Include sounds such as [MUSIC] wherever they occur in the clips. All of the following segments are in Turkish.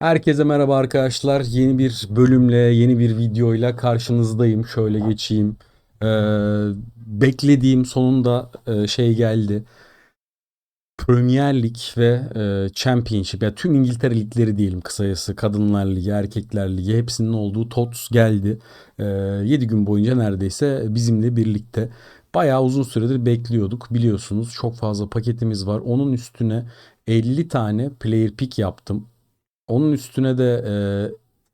Herkese merhaba arkadaşlar. Yeni bir bölümle, yeni bir videoyla karşınızdayım. Şöyle geçeyim. Ee, beklediğim sonunda e, şey geldi. Premier Lig ve e, Championship ya tüm İngiltere ligleri diyelim kısacası Kadınlar Ligi, Erkekler Ligi hepsinin olduğu TOTS geldi. E, 7 gün boyunca neredeyse bizimle birlikte. Bayağı uzun süredir bekliyorduk. Biliyorsunuz çok fazla paketimiz var. Onun üstüne 50 tane player pick yaptım. Onun üstüne de e,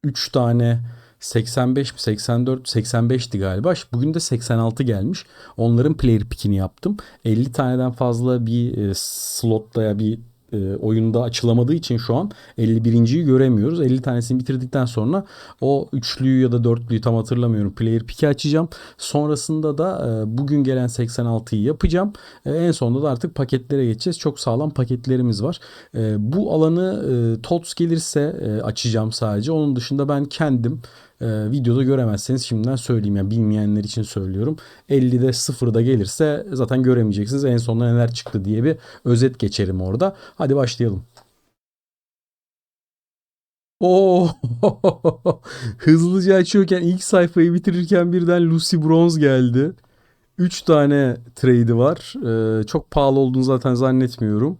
3 tane 85 mi 84 85'ti galiba. Bugün de 86 gelmiş. Onların player pick'ini yaptım. 50 taneden fazla bir e, slotta ya bir e, oyunda açılamadığı için şu an 51.yi göremiyoruz. 50 tanesini bitirdikten sonra o üçlüyü ya da dörtlüyü tam hatırlamıyorum. Player pick'i açacağım. Sonrasında da e, bugün gelen 86'yı yapacağım. E, en sonunda da artık paketlere geçeceğiz. Çok sağlam paketlerimiz var. E, bu alanı e, TOTS gelirse e, açacağım sadece. Onun dışında ben kendim e, videoda göremezseniz şimdiden söyleyeyim. Yani bilmeyenler için söylüyorum. 50'de 0'da gelirse zaten göremeyeceksiniz. En sonunda neler çıktı diye bir özet geçerim orada. Hadi başlayalım. Oo, [LAUGHS] hızlıca açıyorken ilk sayfayı bitirirken birden Lucy Bronze geldi. 3 tane trade'i var. Ee, çok pahalı olduğunu zaten zannetmiyorum.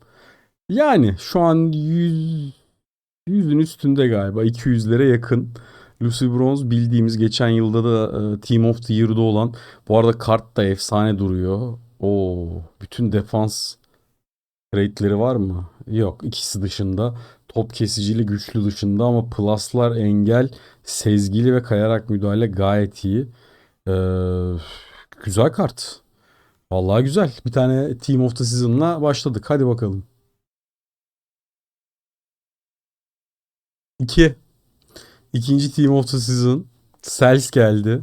Yani şu an 100 100'ün üstünde galiba 200'lere yakın. Lucy Bronze bildiğimiz geçen yılda da e, Team of the Year'da olan. Bu arada kart da efsane duruyor. Oo, bütün defans trade'leri var mı? Yok, ikisi dışında. Top kesicili güçlü dışında ama pluslar engel, sezgili ve kayarak müdahale gayet iyi. Ee, güzel kart. Vallahi güzel. Bir tane Team of the Season'la başladık. Hadi bakalım. 2. İkinci Team of the Season. Sels geldi.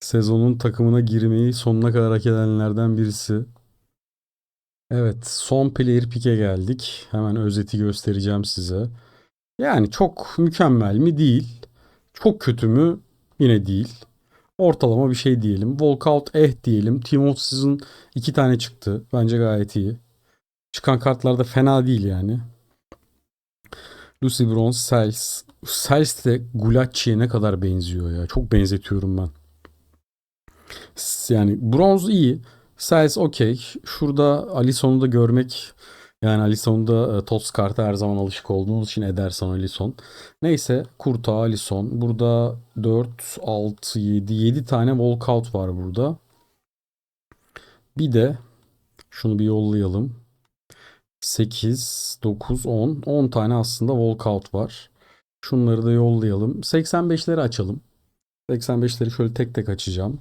Sezonun takımına girmeyi sonuna kadar hak edenlerden birisi. Evet, son player pick'e geldik. Hemen özeti göstereceğim size. Yani çok mükemmel mi? Değil. Çok kötü mü? Yine değil. Ortalama bir şey diyelim. Walkout eh diyelim. Team of Season iki tane çıktı. Bence gayet iyi. Çıkan kartlar da fena değil yani. Lucy Bronze, Sels. Sels de Gulacci'ye ne kadar benziyor ya. Çok benzetiyorum ben. Yani bronz iyi. Sels okey. Şurada Alisson'u da görmek yani Alisson'u da e, TOTS kartı her zaman alışık olduğunuz için Ederson Alisson. Neyse Kurta Alisson. Burada 4, 6, 7, 7 tane walkout var burada. Bir de şunu bir yollayalım. 8, 9, 10. 10 tane aslında walkout var. Şunları da yollayalım. 85'leri açalım. 85'leri şöyle tek tek açacağım.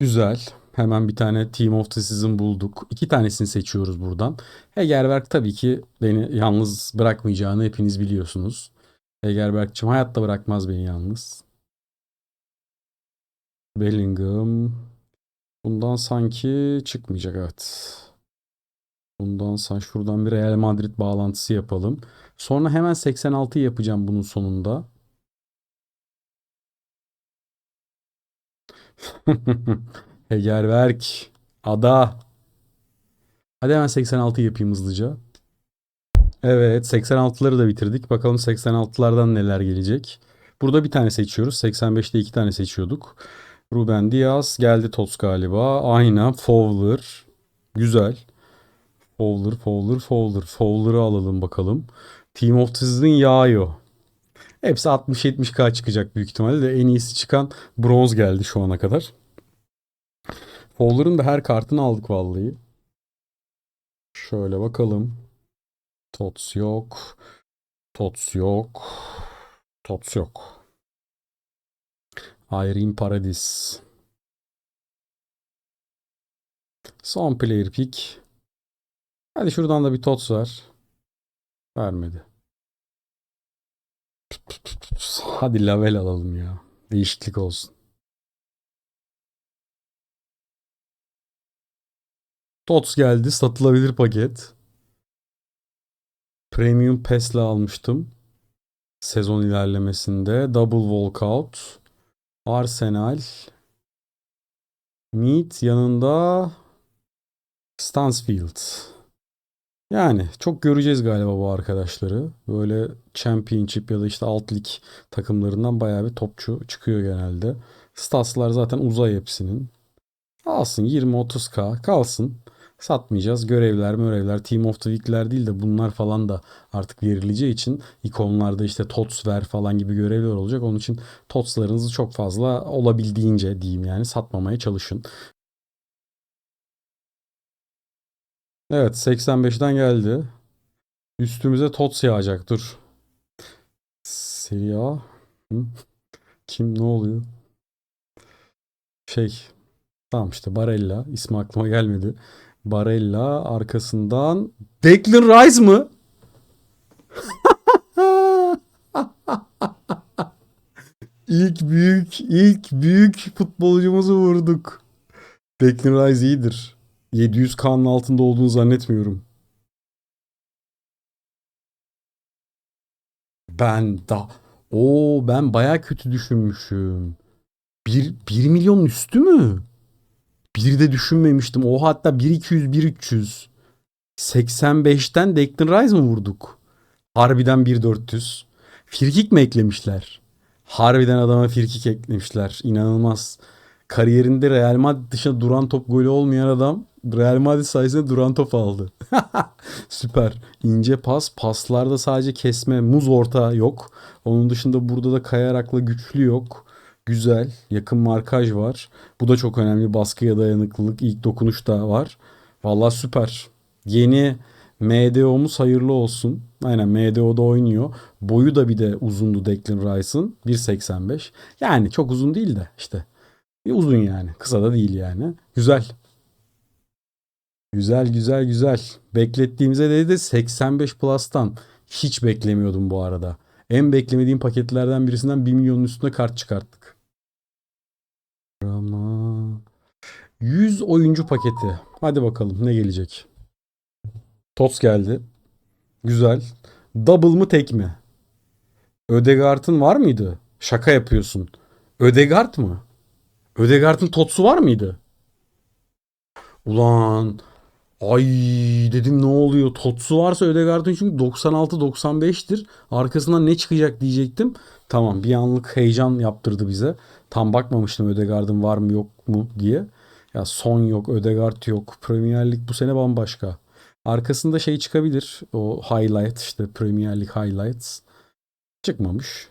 Güzel. Hemen bir tane Team of the Season bulduk. İki tanesini seçiyoruz buradan. Hegerberg tabii ki beni yalnız bırakmayacağını hepiniz biliyorsunuz. Hegerberg'cim hayatta bırakmaz beni yalnız. Bellingham. Bundan sanki çıkmayacak evet. Bundan sen şuradan bir Real Madrid bağlantısı yapalım. Sonra hemen 86 yapacağım bunun sonunda. [LAUGHS] Hegerberg. Ada. Hadi hemen 86 yapayım hızlıca. Evet 86'ları da bitirdik. Bakalım 86'lardan neler gelecek. Burada bir tane seçiyoruz. 85'te iki tane seçiyorduk. Ruben Diaz geldi Tots galiba. Aynen Fowler. Güzel. Fowler, Fowler, Fowler. Fowler'ı alalım bakalım. Team of Season yağıyor. Hepsi 60-70k çıkacak büyük ihtimalle de en iyisi çıkan bronz geldi şu ana kadar. Fowler'ın da her kartını aldık vallahi. Şöyle bakalım. Tots yok. Tots yok. Tots yok. Irene Paradis. Son player pick. Hadi şuradan da bir Tots ver. Vermedi. Hadi Lavel alalım ya. Değişiklik olsun. TOTS geldi. Satılabilir paket. Premium Pass'le almıştım. Sezon ilerlemesinde. Double Walkout. Arsenal. Meat yanında Stansfield. Yani çok göreceğiz galiba bu arkadaşları. Böyle Championship ya da işte alt lig takımlarından bayağı bir topçu çıkıyor genelde. Statslar zaten uzay hepsinin. Alsın 20-30k kalsın. Satmayacağız. Görevler görevler Team of the Week'ler değil de bunlar falan da artık verileceği için ikonlarda işte TOTS ver falan gibi görevler olacak. Onun için TOTS'larınızı çok fazla olabildiğince diyeyim yani satmamaya çalışın. Evet 85'ten geldi. Üstümüze TOTS yağacak dur. Serie? Kim ne oluyor? Şey tamam işte Barella ismi aklıma gelmedi. Barella arkasından Declan Rice mı? [LAUGHS] İlk büyük ilk büyük futbolcumuzu vurduk. Declan Rice iyidir. 700K'nın altında olduğunu zannetmiyorum. Ben da o ben baya kötü düşünmüşüm. 1, 1 milyonun üstü mü? Bir de düşünmemiştim. O hatta 1200 1300. 85'ten Declan Rice mı vurduk? Harbiden 1400. Firkik mi eklemişler? Harbiden adama firkik eklemişler. İnanılmaz. Kariyerinde Real Madrid dışında duran top golü olmayan adam Real Madrid sayesinde duran top aldı. [LAUGHS] Süper. İnce pas. Paslarda sadece kesme, muz orta yok. Onun dışında burada da kayarakla güçlü yok. Güzel. Yakın markaj var. Bu da çok önemli. Baskıya dayanıklılık. ilk dokunuş da var. Vallahi süper. Yeni MDO'muz hayırlı olsun. Aynen MDO'da oynuyor. Boyu da bir de uzundu Declan Rice'ın. 1.85. Yani çok uzun değil de işte. Bir uzun yani. Kısa da değil yani. Güzel. Güzel güzel güzel. Beklettiğimize dedi de 85 Plus'tan hiç beklemiyordum bu arada. En beklemediğim paketlerden birisinden 1 milyonun üstüne kart çıkarttık. Ama 100 oyuncu paketi. Hadi bakalım ne gelecek. Tots geldi. Güzel. Double mı tek mi? Ödegaard'ın var mıydı? Şaka yapıyorsun. Ödegard mı? Ödegard'ın Tots'u var mıydı? Ulan Ay dedim ne oluyor? Totsu varsa Ödegaard'ın çünkü 96-95'tir. Arkasından ne çıkacak diyecektim. Tamam bir anlık heyecan yaptırdı bize. Tam bakmamıştım Ödegaard'ın var mı yok mu diye. Ya son yok, Ödegaard yok. Premier Lig bu sene bambaşka. Arkasında şey çıkabilir. O highlight işte Premier Lig highlights. Çıkmamış.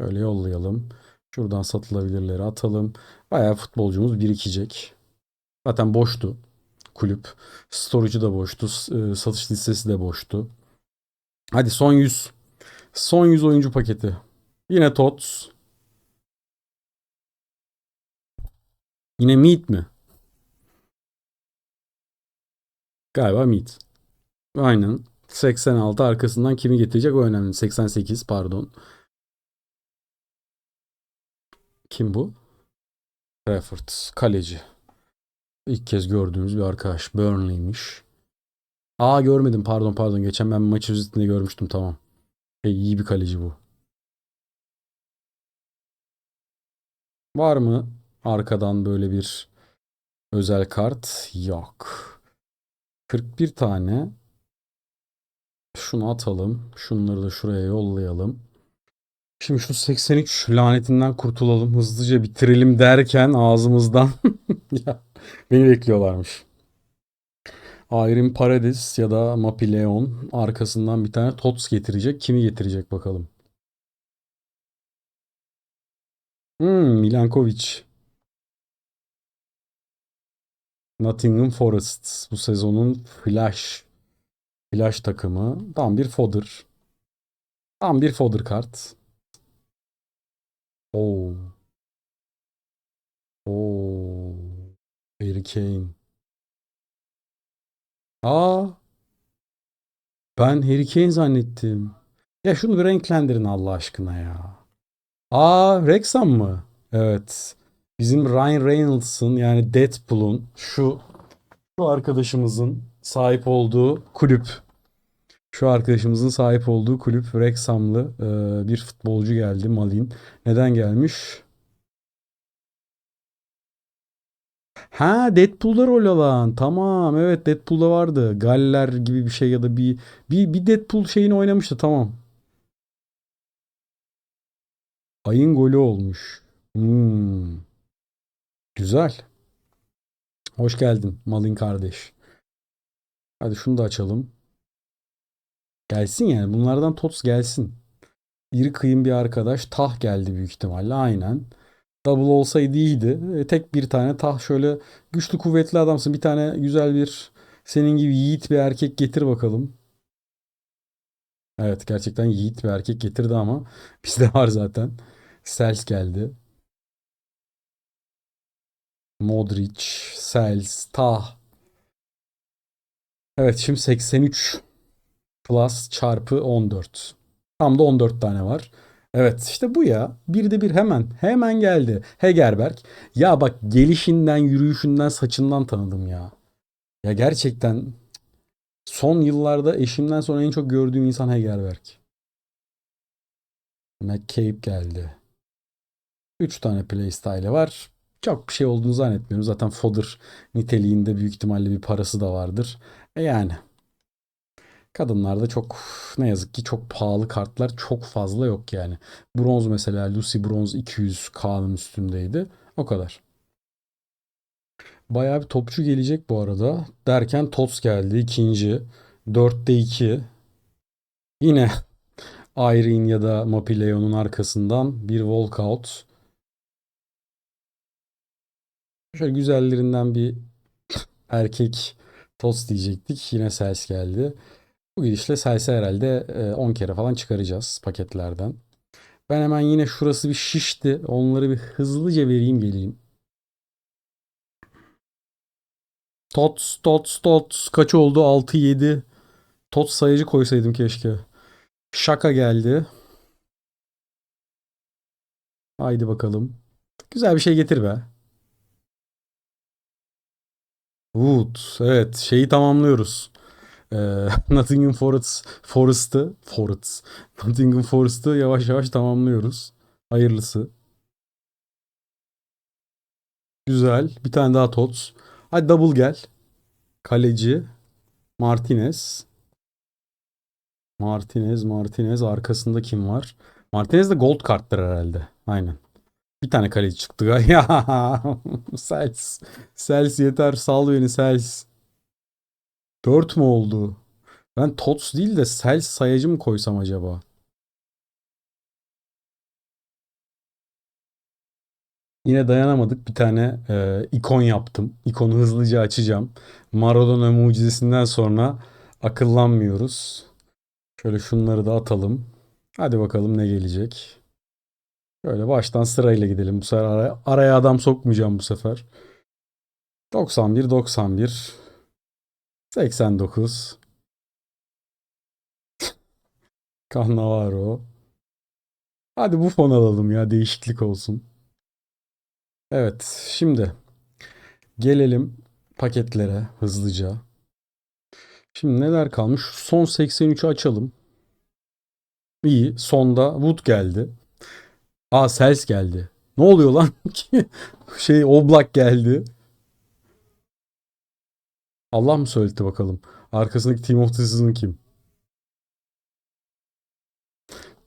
Şöyle yollayalım. Şuradan satılabilirleri atalım. Bayağı futbolcumuz birikecek. Zaten boştu kulüp. Storage'ı da boştu. e, Satış listesi de boştu. Hadi son 100. Son 100 oyuncu paketi. Yine Tots. Yine Meat mi? Galiba Meat. Aynen. 86 arkasından kimi getirecek o önemli. 88 pardon. Kim bu? Trafford. Kaleci. İlk kez gördüğümüz bir arkadaş. Burnley'miş. Aa görmedim pardon pardon. Geçen ben maç özetinde görmüştüm tamam. E, iyi bir kaleci bu. Var mı arkadan böyle bir özel kart? Yok. 41 tane. Şunu atalım. Şunları da şuraya yollayalım. Şimdi şu 83 lanetinden kurtulalım. Hızlıca bitirelim derken ağzımızdan [LAUGHS] Beni bekliyorlarmış. Iron Paradis ya da Mapileon arkasından bir tane Tots getirecek. Kimi getirecek bakalım. Hmm, Milankovic. Nottingham Forest. Bu sezonun flash. Flash takımı. Tam bir fodder. Tam bir fodder kart. Oo. Oo. Harry Kane. Aa, ben Harry Kane zannettim. Ya şunu bir renklendirin Allah aşkına ya. Aa, Wrexham mı? Evet. Bizim Ryan Reynolds'ın yani Deadpool'un şu şu arkadaşımızın sahip olduğu kulüp. Şu arkadaşımızın sahip olduğu kulüp Wrexham'lı e, bir futbolcu geldi Malin. Neden gelmiş? Ha Deadpool'da rol alan. Tamam evet Deadpool'da vardı. Galler gibi bir şey ya da bir bir, bir Deadpool şeyini oynamıştı tamam. Ayın golü olmuş. Hmm. Güzel. Hoş geldin Malin kardeş. Hadi şunu da açalım. Gelsin yani. Bunlardan TOTS gelsin. İri kıyım bir arkadaş. Tah geldi büyük ihtimalle. Aynen. Double olsaydı iyiydi. E, tek bir tane tah şöyle güçlü kuvvetli adamsın. Bir tane güzel bir senin gibi yiğit bir erkek getir bakalım. Evet gerçekten yiğit bir erkek getirdi ama [LAUGHS] bizde var zaten. Sels geldi. Modric, Sels, Tah. Evet şimdi 83 plus çarpı 14. Tam da 14 tane var. Evet işte bu ya. Bir de bir hemen. Hemen geldi. Hegerberg. Ya bak gelişinden, yürüyüşünden, saçından tanıdım ya. Ya gerçekten son yıllarda eşimden sonra en çok gördüğüm insan Hegerberg. McCabe geldi. 3 tane playstyle'ı var. Çok bir şey olduğunu zannetmiyorum. Zaten fodder niteliğinde büyük ihtimalle bir parası da vardır. E yani. Kadınlarda çok ne yazık ki çok pahalı kartlar çok fazla yok yani. Bronz mesela Lucy Bronz 200K'nın üstündeydi. O kadar. Bayağı bir topçu gelecek bu arada. Derken Tots geldi ikinci. 4'te 2. Yine [LAUGHS] Irene ya da Mapileo'nun arkasından bir walkout. Şöyle güzellerinden bir [LAUGHS] erkek Tots diyecektik. Yine Sels geldi. Bu gidişle Sels'i herhalde e, 10 kere falan çıkaracağız paketlerden. Ben hemen yine şurası bir şişti. Onları bir hızlıca vereyim geleyim. Tots, tots, tots. Kaç oldu? 6-7. Tots sayıcı koysaydım keşke. Şaka geldi. Haydi bakalım. Güzel bir şey getir be. Wood. Evet. Şeyi tamamlıyoruz. Ee, [LAUGHS] Nottingham Forest, Forest'ı Forest. Nottingham Forest'ı yavaş yavaş tamamlıyoruz. Hayırlısı. Güzel. Bir tane daha Tots. Hadi double gel. Kaleci. Martinez. Martinez, Martinez. Arkasında kim var? Martinez de gold karttır herhalde. Aynen. Bir tane kaleci çıktı. Ya [LAUGHS] Sels. Sels yeter. Sal beni Sels. 4 mü oldu? Ben Tots değil de Sels sayacı mı koysam acaba? Yine dayanamadık. Bir tane e, ikon yaptım. İkonu hızlıca açacağım. Maradona mucizesinden sonra akıllanmıyoruz. Şöyle şunları da atalım. Hadi bakalım ne gelecek. Şöyle baştan sırayla gidelim. Bu sefer araya, araya adam sokmayacağım bu sefer. 91, 91, 89. Cannavaro. Hadi bu fon alalım ya değişiklik olsun. Evet şimdi gelelim paketlere hızlıca. Şimdi neler kalmış? Son 83'ü açalım. İyi. Sonda Wood geldi. Aa Sels geldi. Ne oluyor lan? [LAUGHS] şey Oblak geldi. Allah mı söyletti bakalım. Arkasındaki Team of the Season kim?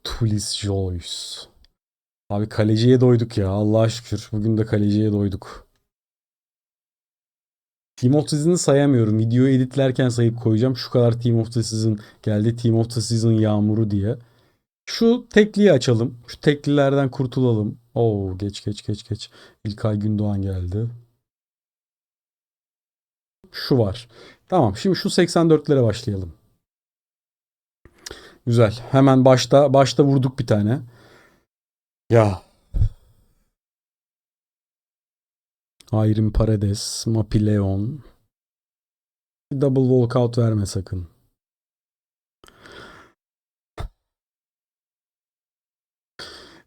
Tulis Joyce. Abi kaleciye doyduk ya. Allah'a şükür. Bugün de kaleciye doyduk. Team of the Season'ı sayamıyorum. Videoyu editlerken sayıp koyacağım. Şu kadar Team of the Season geldi. Team of the Season yağmuru diye. Şu tekliyi açalım. Şu teklilerden kurtulalım. Oo geç geç geç geç. İlkay Gündoğan geldi. Şu var. Tamam şimdi şu 84'lere başlayalım. Güzel. Hemen başta başta vurduk bir tane. Ya. Ayrim Paredes, Mapileon. Double walkout verme sakın.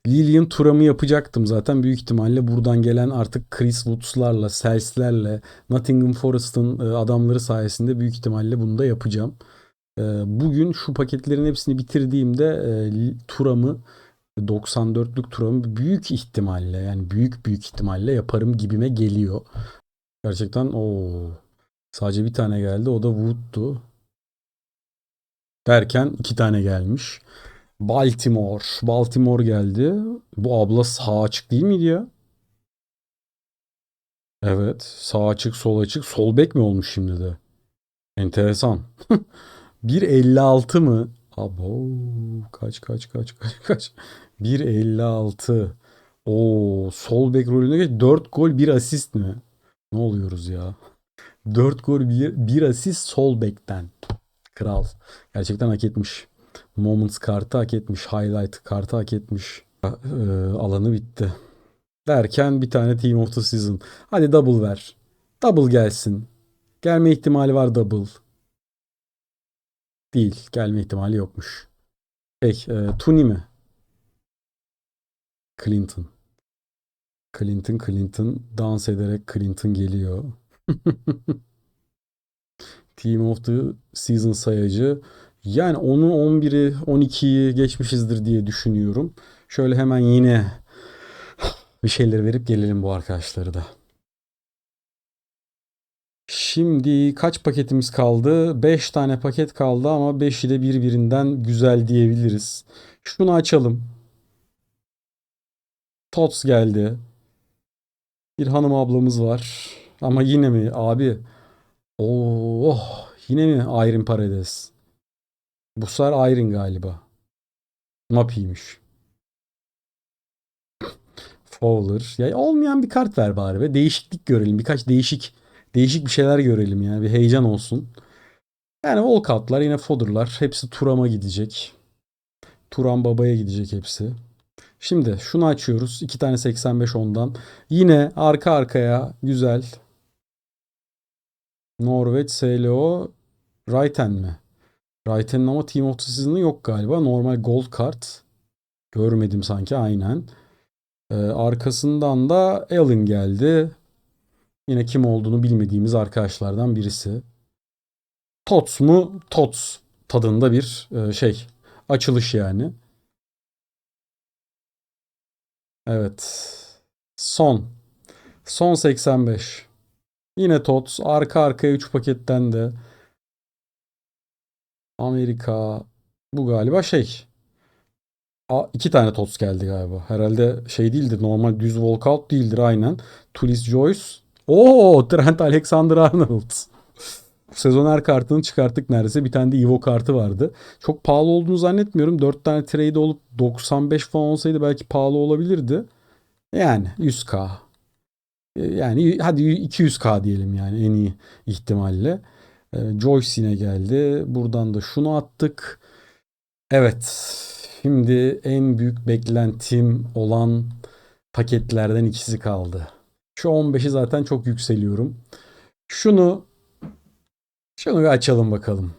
Lilian Turam'ı yapacaktım zaten. Büyük ihtimalle buradan gelen artık Chris Woods'larla, Sels'lerle, Nottingham Forest'ın e, adamları sayesinde büyük ihtimalle bunu da yapacağım. E, bugün şu paketlerin hepsini bitirdiğimde e, Turam'ı 94'lük Turam'ı büyük ihtimalle yani büyük büyük ihtimalle yaparım gibime geliyor. Gerçekten o sadece bir tane geldi. O da Wood'du. Derken iki tane gelmiş. Baltimore. Baltimore geldi. Bu abla sağ açık değil miydi ya? Evet. Sağ açık, sol açık. Sol bek mi olmuş şimdi de? Enteresan. [LAUGHS] 1.56 mı? Abo. Kaç kaç kaç kaç kaç. 1.56. Oo, sol bek rolüne geç. 4 gol 1 asist mi? Ne oluyoruz ya? 4 gol 1, 1 asist sol bekten. Kral. Gerçekten hak etmiş. Moments kartı hak etmiş. Highlight kartı hak etmiş. Ee, alanı bitti. Derken bir tane Team of the Season. Hadi double ver. Double gelsin. Gelme ihtimali var double. Değil. Gelme ihtimali yokmuş. Şey, e, Tuni mi? Clinton. Clinton, Clinton. Dans ederek Clinton geliyor. [LAUGHS] Team of the Season sayacı. Yani onun 11'i 12'yi geçmişizdir diye düşünüyorum. Şöyle hemen yine bir şeyler verip gelelim bu arkadaşları da. Şimdi kaç paketimiz kaldı? 5 tane paket kaldı ama 5'i de birbirinden güzel diyebiliriz. Şunu açalım. Tots geldi. Bir hanım ablamız var. Ama yine mi abi? Oh, yine mi Iron Paredes? Bu sefer Iron galiba. Mapi'ymiş. Fowler. Ya olmayan bir kart ver bari ve değişiklik görelim. Birkaç değişik değişik bir şeyler görelim yani. Bir heyecan olsun. Yani Volkout'lar yine Fodder'lar. Hepsi Turam'a gidecek. Turam Baba'ya gidecek hepsi. Şimdi şunu açıyoruz. 2 tane 85 ondan. Yine arka arkaya güzel. Norveç SLO Raiten mi? Raiten'in ama Team of the Season'ı yok galiba. Normal gold kart. Görmedim sanki aynen. Ee, arkasından da Allen geldi. Yine kim olduğunu bilmediğimiz arkadaşlardan birisi. Tots mu? Tots tadında bir e, şey. Açılış yani. Evet. Son. Son 85. Yine TOTS. Arka arkaya 3 paketten de. Amerika. Bu galiba şey. A, iki tane TOTS geldi galiba. Herhalde şey değildir. Normal düz walkout değildir aynen. Tulis Joyce. Oo Trent Alexander-Arnold. Bu [LAUGHS] sezon her kartını çıkarttık neredeyse. Bir tane de Evo kartı vardı. Çok pahalı olduğunu zannetmiyorum. 4 tane trade olup 95 falan olsaydı belki pahalı olabilirdi. Yani 100k. Yani hadi 200k diyelim yani en iyi ihtimalle. Ee, Joyce yine geldi. Buradan da şunu attık. Evet. Şimdi en büyük beklentim olan paketlerden ikisi kaldı. Şu 15'i zaten çok yükseliyorum. Şunu şunu bir açalım bakalım.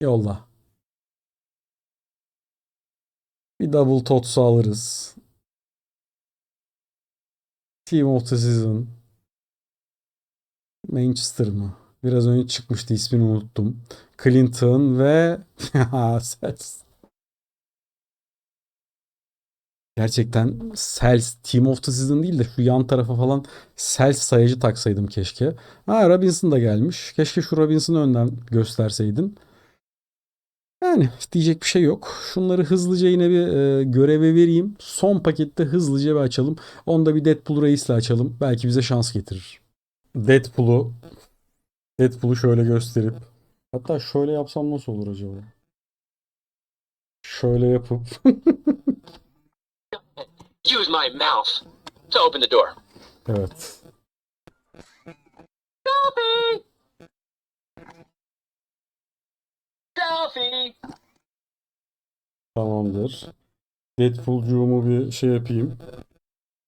Yolla. Bir double totsu alırız. Team of the Season. Manchester mı? Biraz önce çıkmıştı ismini unuttum. Clinton ve [LAUGHS] Sels. Gerçekten Sels Team of the Season değil de şu yan tarafa falan Sels sayacı taksaydım keşke. Ha Robinson da gelmiş. Keşke şu Robinson'ı önden gösterseydin. Yani diyecek bir şey yok. Şunları hızlıca yine bir e, göreve vereyim. Son pakette hızlıca bir açalım. Onda bir Deadpool Reis'le açalım. Belki bize şans getirir. Deadpool'u Deadpool'u şöyle gösterip hatta şöyle yapsam nasıl olur acaba? Şöyle yapıp [LAUGHS] use my mouth to open the door. evet. Coffee! Coffee! Tamamdır. Deadpool'cuğumu bir şey yapayım.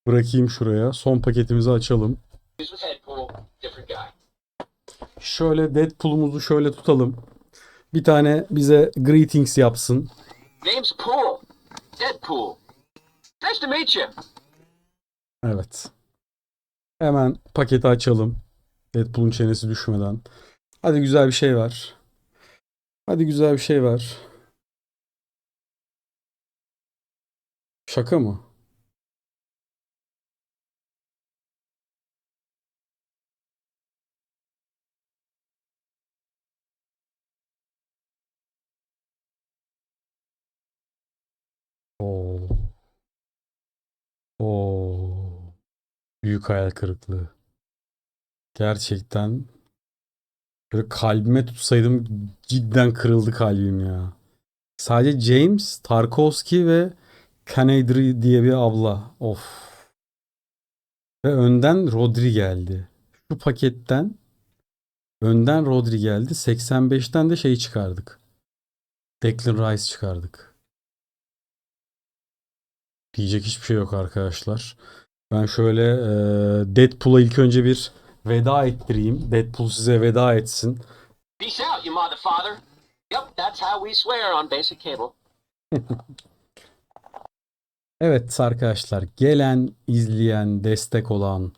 Bırakayım şuraya. Son paketimizi açalım. He's with Deadpool, different guy. Şöyle Deadpool'umuzu şöyle tutalım. Bir tane bize greetings yapsın. Name's Pool. Deadpool. Nice to meet you. Evet. Hemen paketi açalım. Deadpool'un çenesi düşmeden. Hadi güzel bir şey ver. Hadi güzel bir şey ver. Şaka mı? Oo. Oo. Büyük hayal kırıklığı. Gerçekten böyle kalbime tutsaydım cidden kırıldı kalbim ya. Sadece James, Tarkovski ve Canadri diye bir abla. Of. Ve önden Rodri geldi. Şu paketten önden Rodri geldi. 85'ten de şey çıkardık. Declan Rice çıkardık. Diyecek hiçbir şey yok arkadaşlar. Ben şöyle e, Deadpool'a ilk önce bir veda ettireyim. Deadpool size veda etsin. Peace out, you motherfather. Yep, that's how we swear on basic cable. [LAUGHS] Evet arkadaşlar gelen, izleyen, destek olan,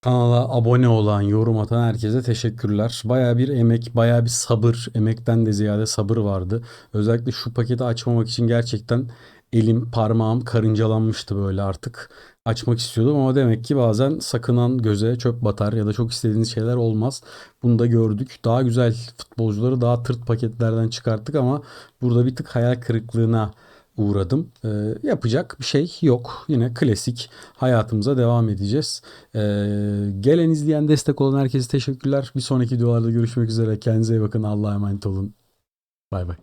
kanala abone olan, yorum atan herkese teşekkürler. Baya bir emek, baya bir sabır, emekten de ziyade sabır vardı. Özellikle şu paketi açmamak için gerçekten elim, parmağım karıncalanmıştı böyle artık. Açmak istiyordum ama demek ki bazen sakınan göze çöp batar ya da çok istediğiniz şeyler olmaz. Bunu da gördük. Daha güzel futbolcuları daha tırt paketlerden çıkarttık ama burada bir tık hayal kırıklığına uğradım. Ee, yapacak bir şey yok. Yine klasik hayatımıza devam edeceğiz. Ee, gelen izleyen destek olan herkese teşekkürler. Bir sonraki videolarda görüşmek üzere. Kendinize iyi bakın. Allah'a emanet olun. Bay bay.